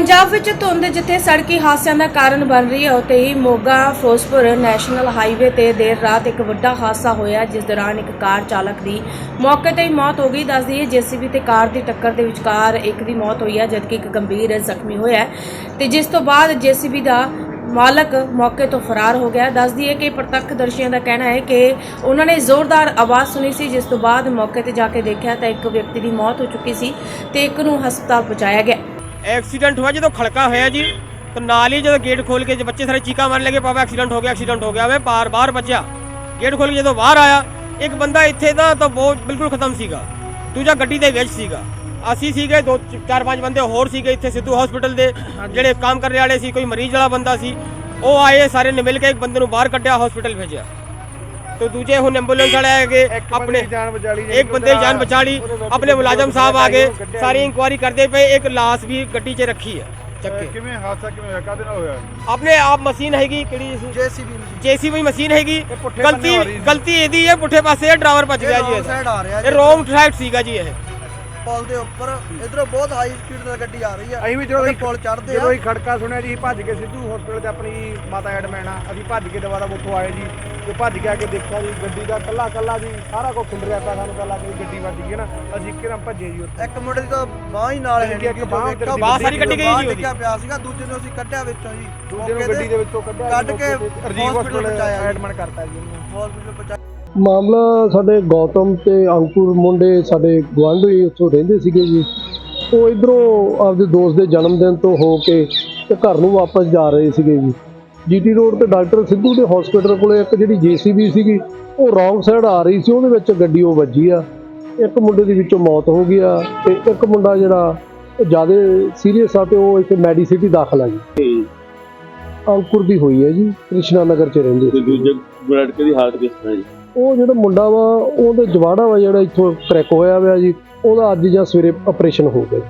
ਪੰਜਾਬ ਵਿੱਚ ਧੁੰਦ ਜਿੱਥੇ ਸੜਕੀ ਹਾਦਸਿਆਂ ਦਾ ਕਾਰਨ ਬਣ ਰਹੀ ਹੈ, ਉੱਥੇ ਹੀ ਮੋਗਾ ਫਿਰੋਜ਼ਪੁਰ ਨੈਸ਼ਨਲ ਹਾਈਵੇ ਤੇ ਦੇਰ ਰਾਤ ਇੱਕ ਵੱਡਾ ਹਾਦਸਾ ਹੋਇਆ, ਜਿਸ ਦੌਰਾਨ ਇੱਕ ਕਾਰ ਚਾਲਕ ਦੀ ਮੌਕੇ ਤੇ ਹੀ ਮੌਤ ਹੋ ਗਈ। ਦੱਸਦੀ ਹੈ ਜੀਸੀਬੀ ਤੇ ਕਾਰ ਦੀ ਟੱਕਰ ਦੇ ਵਿਚਕਾਰ ਇੱਕ ਦੀ ਮੌਤ ਹੋਈ ਹੈ, ਜਦਕਿ ਇੱਕ ਗੰਭੀਰ ਜ਼ਖਮੀ ਹੋਇਆ ਹੈ। ਤੇ ਜਿਸ ਤੋਂ ਬਾਅਦ ਜੀਸੀਬੀ ਦਾ ਮਾਲਕ ਮੌਕੇ ਤੋਂ ਫਰਾਰ ਹੋ ਗਿਆ। ਦੱਸਦੀ ਹੈ ਕਿ ਪ੍ਰਤੱਖਦਰਸ਼ੀਆਂ ਦਾ ਕਹਿਣਾ ਹੈ ਕਿ ਉਹਨਾਂ ਨੇ ਜ਼ੋਰਦਾਰ ਆਵਾਜ਼ ਸੁਣੀ ਸੀ, ਜਿਸ ਤੋਂ ਬਾਅਦ ਮੌਕੇ ਤੇ ਜਾ ਕੇ ਦੇਖਿਆ ਤਾਂ ਇੱਕ ਵਿਅਕਤੀ ਦੀ ਮੌਤ ਹੋ ਚੁੱਕੀ ਸੀ ਤੇ ਇੱਕ ਨੂੰ ਹਸਪਤਾਲ ਪਹੁੰਚਾਇਆ ਗਿਆ। ਐਕਸੀਡੈਂਟ ਹੋਇਆ ਜਦੋਂ ਖੜਕਾ ਹੋਇਆ ਜੀ ਤਾਂ ਨਾਲ ਹੀ ਜਦੋਂ ਗੇਟ ਖੋਲ ਕੇ ਬੱਚੇ ਸਾਰੇ ਚੀਕਾ ਮਾਰਨ ਲੱਗੇ ਪਾਪਾ ਐਕਸੀਡੈਂਟ ਹੋ ਗਿਆ ਐਕਸੀਡੈਂਟ ਹੋ ਗਿਆ ਮੈਂ ਬਾਰ ਬਾਰ ਬਚਿਆ ਗੇਟ ਖੋਲ ਕੇ ਜਦੋਂ ਬਾਹਰ ਆਇਆ ਇੱਕ ਬੰਦਾ ਇੱਥੇ ਦਾ ਤਾਂ ਬਹੁਤ ਬਿਲਕੁਲ ਖਤਮ ਸੀਗਾ। ਦੂਜਾ ਗੱਡੀ ਦੇ ਵਿੱਚ ਸੀਗਾ। ਅਸੀਂ ਸੀਗੇ ਦੋ ਚਾਰ ਪੰਜ ਬੰਦੇ ਹੋਰ ਸੀਗੇ ਇੱਥੇ ਸਿੱਧੂ ਹਸਪੀਟਲ ਦੇ ਜਿਹੜੇ ਕੰਮ ਕਰਨ ਵਾਲੇ ਸੀ ਕੋਈ ਮਰੀਜ਼ ਵਾਲਾ ਬੰਦਾ ਸੀ। ਉਹ ਆਏ ਸਾਰੇ ਨੇ ਮਿਲ ਕੇ ਇੱਕ ਬੰਦੇ ਨੂੰ ਬਾਹਰ ਕੱਢਿਆ ਹਸਪੀਟਲ ਭੇਜਿਆ। ਤੇ ਦੂਜੇ ਹੁਣ ਐਂਬੂਲੈਂਸ ਵਾਲੇ ਆਗੇ ਆਪਣੇ ਜਾਨ ਬਚਾ ਲਈ ਇੱਕ ਬੰਦੇ ਦੀ ਜਾਨ ਬਚਾ ਲਈ ਆਪਣੇ ਮੁਲਾਜ਼ਮ ਸਾਹਿਬ ਆ ਗਏ ਸਾਰੀ ਇਨਕੁਆਇਰੀ ਕਰਦੇ ਪਏ ਇੱਕ ਲਾਸ਼ ਵੀ ਗੱਡੀ 'ਚ ਰੱਖੀ ਹੈ ਚੱਕੇ। ਕਿਵੇਂ ਹਾਦਸਾ ਕਿਵੇਂ ਹੋਇਆ? ਕਾਹਦੇ ਨਾਲ ਹੋਇਆ? ਆਪਣੇ ਆਪ ਮਸ਼ੀਨ ਹੈਗੀ ਕਿਹੜੀ ਜੇਸੀਬੀ ਜੇਸੀਬੀ ਮਸ਼ੀਨ ਹੈਗੀ। ਗਲਤੀ। ਗਲਤੀ ਇਹਦੀ ਹੈ ਪੁੱਠੇ ਪਾਸੇ ਡਰਾਈਵਰ ਭੱਜ ਗਿਆ ਜੀ ਇਹ ਰੋਂਗ ਸਾਈਡ ਸੀਗਾ ਜੀ ਇਹ। ਪੁਲ ਦੇ ਉੱਪਰ। ਇਧਰੋਂ ਬਹੁਤ ਹਾਈ ਸਪੀਡ ਨਾਲ ਗੱਡੀ ਆ ਰਹੀ ਆ। ਅਸੀਂ ਵੀ ਜਦੋਂ ਉਹਦੇ ਅਸੀਂ ਪੁਲ ਚੜਦੇ ਜਦੋਂ ਆ। ਖੜਕਾ ਸੁਣਿਆ ਜੀ ਅਸੀਂ ਭੱਜ ਕੇ ਸਿੱਧੂ ਹਸਪੀਟਲ 'ਚ ਆਪਣੀ ਮਾਤਾ ਐਡਮਿਟ ਆ ਅਸੀਂ ਭੱਜ ਕੇ ਦੁਬਾਰਾ ਉੱਥੋਂ ਆਏ ਜੀ। ਤੇ ਭੱਜ ਕੇ ਆ ਕੇ ਦੇਖਿਆ ਜੀ ਗੱਡੀ ਦਾ ਕੱਲਾ ਕੱਲਾ ਜੀ ਸਾਰਾ ਕੁਝ ਖਿੰਡਰਿਆ ਪਿਆ ਸਾਨੂੰ ਕੱਲਾ ਕਿ ਗੱਡੀ ਵੱਜ ਗਈ ਹੈ ਨਾ। ਅਸੀਂ ਇੱਕਦਮ ਭੱਜੇ ਜੀ ਉੱਥੇ। ਇੱਕ ਮੁੰਡੇ ਦੀ ਤਾਂ ਬਾਹ ਹੀ ਨਾਲ ਹੈ ਇੱਕ ਬਾਂਹ ਉੱਧਰ ਦੀ ਬਾਂਹ ਸਾਰੀ ਕੱਢੀ ਗਈ ਜੀ ਉਹਦੀ। ਪਿਆ ਸੀਗਾ ਦੂਜੇ ਨੂੰ ਅਸੀਂ ਕੱਢਿਆ ਵਿੱਚੋਂ ਜੀ। ਦੂਜੇ ਨੂੰ ਗੱਡੀ ਦੇ ਵਿੱਚੋਂ ਕੱਢਿਆ ਕੱਢ ਕੇ ਰਜੀਵ ਹਸਪੀਟਲ ਪਹੁੰਚਾਇਆ। ਐਡਮਿਟ ਕਰਤਾ ਜੀ ਉਹਨੂੰ। ਹਸਪੀਟਲ ਪਹੁੰਚਾਇਆ। ਮਾਮਲਾ ਸਾਡੇ ਗੌਤਮ ਤੇ ਅੰਕੁਰ ਮੁੰਡੇ ਸਾਡੇ ਗੁਆਂਢੀ ਉੱਥੋਂ ਰਹਿੰਦੇ ਸੀਗੇ ਜੀ। ਉਹ ਇਧਰੋਂ ਆਪਦੇ ਦੋਸਤ ਦੇ ਜਨਮ ਦਿਨ ਤੋਂ ਹੋ ਕੇ ਤੇ ਘਰ ਨੂੰ ਵਾਪਸ ਜਾ ਰਹੇ ਸੀਗੇ ਜੀ। ਜੀਟੀ ਰੋਡ ਤੇ ਡਾਕਟਰ ਸਿੱਧੂ ਦੇ ਹਸਪੀਟਲ ਕੋਲੇ ਇੱਕ ਜਿਹੜੀ ਜੀਸੀਬੀ ਸੀਗੀ ਉਹ ਰੌਂਗ ਸਾਈਡ ਆ ਰਹੀ ਸੀ ਉਹਦੇ ਵਿੱਚ ਗੱਡੀ ਉਹ ਵੱਜੀ ਆ। ਇੱਕ ਮੁੰਡੇ ਦੀ ਵਿੱਚੋਂ ਮੌਤ ਹੋ ਗਈ ਆ ਤੇ ਇੱਕ ਮੁੰਡਾ ਜਿਹੜਾ ਉਹ ਜ਼ਿਆਦਾ ਸੀਰੀਅਸ ਆ ਤੇ ਉਹ ਇੱਥੇ ਮੈਡੀਸਿਟੀ ਦਾਖਲ ਆ ਜੀ। ਅੰਕੁਰ ਦੀ ਹੋਈ ਹੈ ਜੀ ਕ੍ਰਿਸ਼ਨਾ ਨਗਰ ਚ ਰਹਿੰਦੇ। ਤੇ ਦੂਜੇ ਲੜਕੇ ਦੀ ਹਾਲਤ ਕਿਸ ਤਰ੍ਹਾਂ ਜੀ? ਉਹ ਜਿਹੜਾ ਮੁੰਡਾ ਵਾ ਉਹਦੇ ਜਵਾੜਾ ਵਾ ਜਿਹੜਾ ਇੱਥੋਂ ਕ੍ਰੈਕ ਹੋਇਆ ਹੋਇਆ ਜੀ ਉਹਦਾ ਅੱਜ ਜਾਂ ਸਵੇਰੇ ਆਪਰੇਸ਼ਨ ਹੋ ਗਿਆ ਜੀ।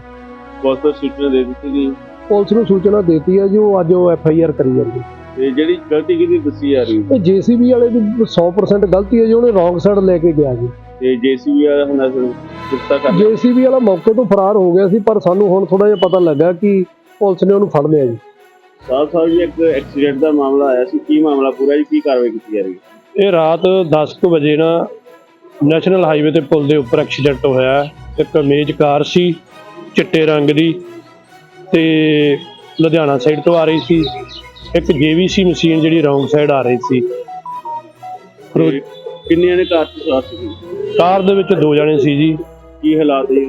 ਪੋਸਟਰ ਸੂਚਨਾ ਦੇ ਦਿੱਤੀ ਗਈ? ਪੁਲਿਸ ਨੂੰ ਸੂਚਨਾ ਦਿੱਤੀ ਹੈ ਜੀ ਉਹ ਅੱਜ ਉਹ ਐਫ ਆਈ ਆਰ ਕਰੀ ਜਾਂਦੀ ਤੇ ਜਿਹੜੀ ਗਲਤੀ ਕਿਹਦੀ ਦੱਸੀ ਜਾ ਰਹੀ ਇਹ ਜੀਸੀਬੀ ਵਾਲੇ ਦੀ 100% ਗਲਤੀ ਹੈ ਜੀ ਉਹਨੇ ਰੌਂਗ ਸਾਈਡ ਲੈ ਕੇ ਗਿਆ ਜੀ। ਤੇ ਜੀਸੀਬੀ ਵਾਲਾ ਹੁਣ ਗੁੱਸਾ ਕਰ ਜੀਸੀਬੀ ਵਾਲਾ ਮੌਕੇ ਤੋਂ ਫਰਾਰ ਹੋ ਗਿਆ ਸੀ ਪਰ ਸਾਨੂੰ ਹੁਣ ਥੋੜਾ ਜਿਹਾ ਪਤਾ ਲੱਗਾ ਕਿ ਪੁਲਿਸ ਨੇ ਉਹਨੂੰ ਫੜ ਲਿਆ ਜੀ। ਸਾਹਿਬ ਸਾਹਿਬ ਜੀ ਇੱਕ ਐਕਸੀਡੈਂਟ ਦਾ ਮਾਮਲਾ ਆਇਆ ਸੀ। ਕੀ ਮਾਮਲਾ ਪੂਰਾ ਜੀ? ਕੀ ਕਾਰਵਾਈ ਕੀਤੀ ਜਾ ਰਹੀ ਹੈ? ਇਹ ਰਾਤ 10:00 ਵਜੇ ਨਾ ਨੈਸ਼ਨਲ ਹਾਈਵੇ ਤੇ ਪੁਲ ਦੇ ਉੱਪਰ ਐਕਸੀਡੈਂਟ ਹੋਇਆ। ਇੱਕ ਮੇਜ ਕਾਰ ਸੀ ਚਿੱਟੇ ਰੰਗ ਦੀ ਤੇ ਲੁਧਿਆਣਾ ਸਾਈਡ ਤੋਂ ਆ ਰਹੀ ਸੀ। ਇੱਕ ਜੀਵੀਸੀ ਮਸ਼ੀਨ ਜਿਹੜੀ ਰੌਂਗ ਸਾਈਡ ਆ ਰਹੀ ਸੀ। ਤੇ ਕਿੰਨੀਆਂ ਨੇ ਕਾਰ ਚ ਸਵਾਰ ਸੀ ਕਾਰ ਦੇ ਵਿੱਚ ਦੋ ਜਣੇ ਸੀ ਜੀ। ਕੀ ਹਾਲਾਤ ਦੇ?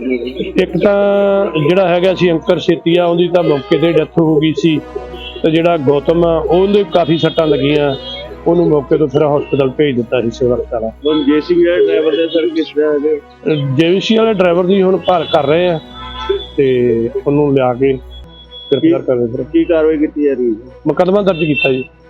ਇੱਕ ਤਾਂ ਜਿਹੜਾ ਹੈਗਾ ਸੀ ਅੰਕਰ ਛੇਤੀਆ ਉਹਦੀ ਤਾਂ ਮੌਕੇ ਤੇ ਡੈਥ ਹੋ ਗਈ ਸੀ। ਤੇ ਜਿਹੜਾ ਗੌਤਮ ਆ ਉਹਦੇ ਕਾਫੀ ਸੱਟਾਂ ਲੱਗੀਆਂ। ਉਹਨੂੰ ਮੌਕੇ ਤੋਂ ਫਿਰ ਹਸਪੀਟਲ ਭੇਜ ਦਿੱਤਾ ਸੀ ਸਿਵਲ ਹਸਪਤਾਲ। ਹੁਣ ਜੀਸੀਬੀ ਵਾਲੇ ਡਰਾਈਵਰ ਦੇ ਸਰ ਕਿਸ ਤਰ੍ਹਾਂ ਹੈਗੇ? ਜੇਵੀਸੀ ਵਾਲੇ ਡਰਾਈਵਰ ਦੀ ਹੁਣ ਭਾਲ ਕਰ ਰਹੇ ਆ ਤੇ ਉਹਨੂੰ ਲਿਆ ਕੇ ਗ੍ਰਿਫਤਾਰ ਕਰ ਰਹੇ ਕੀ ਕਾਰਵਾਈ ਕੀਤੀ ਜਾ ਰਹੀ ਹੈ? ਮੁਕੱਦਮਾ ਦਰਜ ਕੀਤਾ ਜੀ।